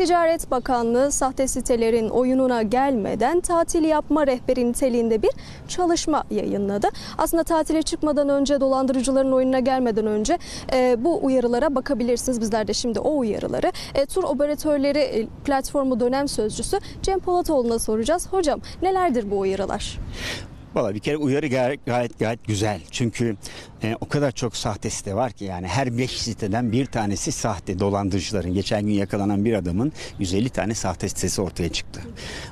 Ticaret Bakanlığı sahte sitelerin oyununa gelmeden tatil yapma rehberi niteliğinde bir çalışma yayınladı. Aslında tatile çıkmadan önce dolandırıcıların oyununa gelmeden önce e, bu uyarılara bakabilirsiniz. Bizler de şimdi o uyarıları e, tur operatörleri e, platformu dönem sözcüsü Cem Polatoğlu'na soracağız. Hocam nelerdir bu uyarılar? Valla bir kere uyarı gayet gayet, gayet güzel. Çünkü e, o kadar çok sahte site var ki yani her 5 siteden bir tanesi sahte dolandırıcıların. Geçen gün yakalanan bir adamın 150 tane sahte sitesi ortaya çıktı.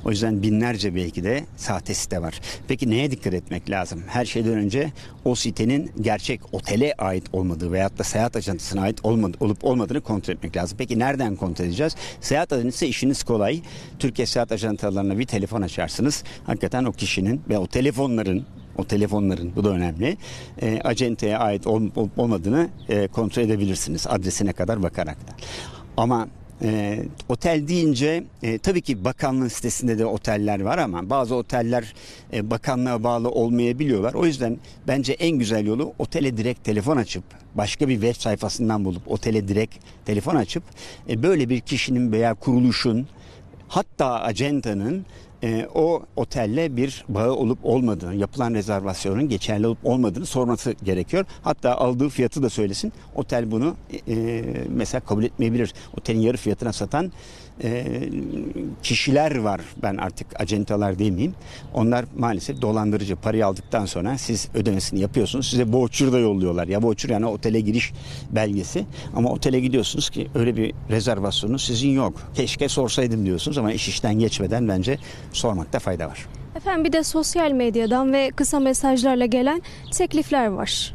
O yüzden binlerce belki de sahte site var. Peki neye dikkat etmek lazım? Her şeyden önce o sitenin gerçek otele ait olmadığı veyahut da seyahat ajantısına ait olmadı, olup olmadığını kontrol etmek lazım. Peki nereden kontrol edeceğiz? Seyahat ajantısı işiniz kolay. Türkiye seyahat ajantalarına bir telefon açarsınız. Hakikaten o kişinin ve o telefonların o telefonların bu da önemli. E, acenteye ait ol, olup olmadığını e, kontrol edebilirsiniz adresine kadar bakarak da. Ama e, otel deyince e, tabii ki bakanlığın sitesinde de oteller var ama bazı oteller e, bakanlığa bağlı olmayabiliyorlar. O yüzden bence en güzel yolu otele direkt telefon açıp başka bir web sayfasından bulup otele direkt telefon açıp e, böyle bir kişinin veya kuruluşun hatta acentanın e, o otelle bir bağı olup olmadığını, yapılan rezervasyonun geçerli olup olmadığını sorması gerekiyor. Hatta aldığı fiyatı da söylesin. Otel bunu e, mesela kabul etmeyebilir. Otelin yarı fiyatına satan e, kişiler var. Ben artık acentalar demeyeyim. Onlar maalesef dolandırıcı. Parayı aldıktan sonra siz ödemesini yapıyorsunuz. Size voucher da yolluyorlar. Ya voucher yani otele giriş belgesi. Ama otele gidiyorsunuz ki öyle bir rezervasyonu sizin yok. Keşke sorsaydım diyorsunuz ama iş işten geçmeden bence sormakta fayda var. Efendim bir de sosyal medyadan ve kısa mesajlarla gelen teklifler var.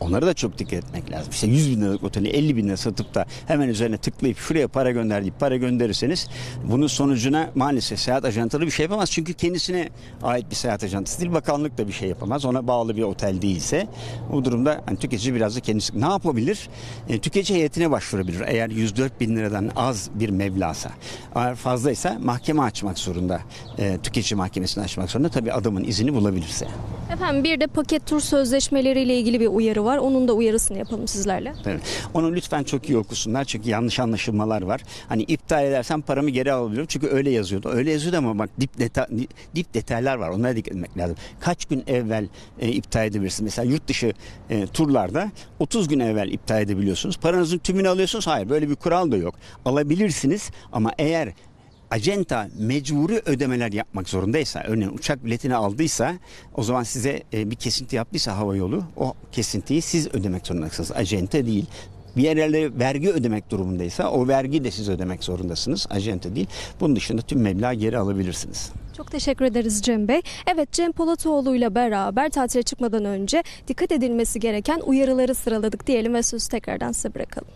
Onlara da çok dikkat etmek lazım. İşte 100 bin liralık oteli 50 bin lira satıp da hemen üzerine tıklayıp şuraya para gönder deyip para gönderirseniz bunun sonucuna maalesef seyahat ajantaları bir şey yapamaz. Çünkü kendisine ait bir seyahat ajantası değil. Bakanlık da bir şey yapamaz. Ona bağlı bir otel değilse bu durumda hani tüketici biraz da kendisi ne yapabilir? E, tüketici heyetine başvurabilir. Eğer 104 bin liradan az bir meblağsa. Eğer fazlaysa mahkeme açmak zorunda. E, tüketici mahkemesini açmak zorunda. Tabii adamın izini bulabilirse. Efendim bir de paket tur sözleşmeleriyle ilgili bir uyarı var. Onun da uyarısını yapalım sizlerle. Evet. Onu lütfen çok iyi okusunlar çünkü yanlış anlaşılmalar var. Hani iptal edersem paramı geri alabilirim çünkü öyle yazıyordu. Öyle yazıyordu ama bak dip, deta- dip detaylar var. Onlara dikkat etmek lazım. Kaç gün evvel e, iptal edebilirsiniz? Mesela yurt dışı e, turlarda 30 gün evvel iptal edebiliyorsunuz. Paranızın tümünü alıyorsunuz. Hayır böyle bir kural da yok. Alabilirsiniz ama eğer acenta mecburi ödemeler yapmak zorundaysa, örneğin uçak biletini aldıysa, o zaman size e, bir kesinti yaptıysa hava yolu, o kesintiyi siz ödemek zorundasınız. Acente değil. Bir yerlere vergi ödemek durumundaysa o vergi de siz ödemek zorundasınız. Acente değil. Bunun dışında tüm meblağı geri alabilirsiniz. Çok teşekkür ederiz Cem Bey. Evet Cem Polatoğlu ile beraber tatile çıkmadan önce dikkat edilmesi gereken uyarıları sıraladık diyelim ve sözü tekrardan size bırakalım.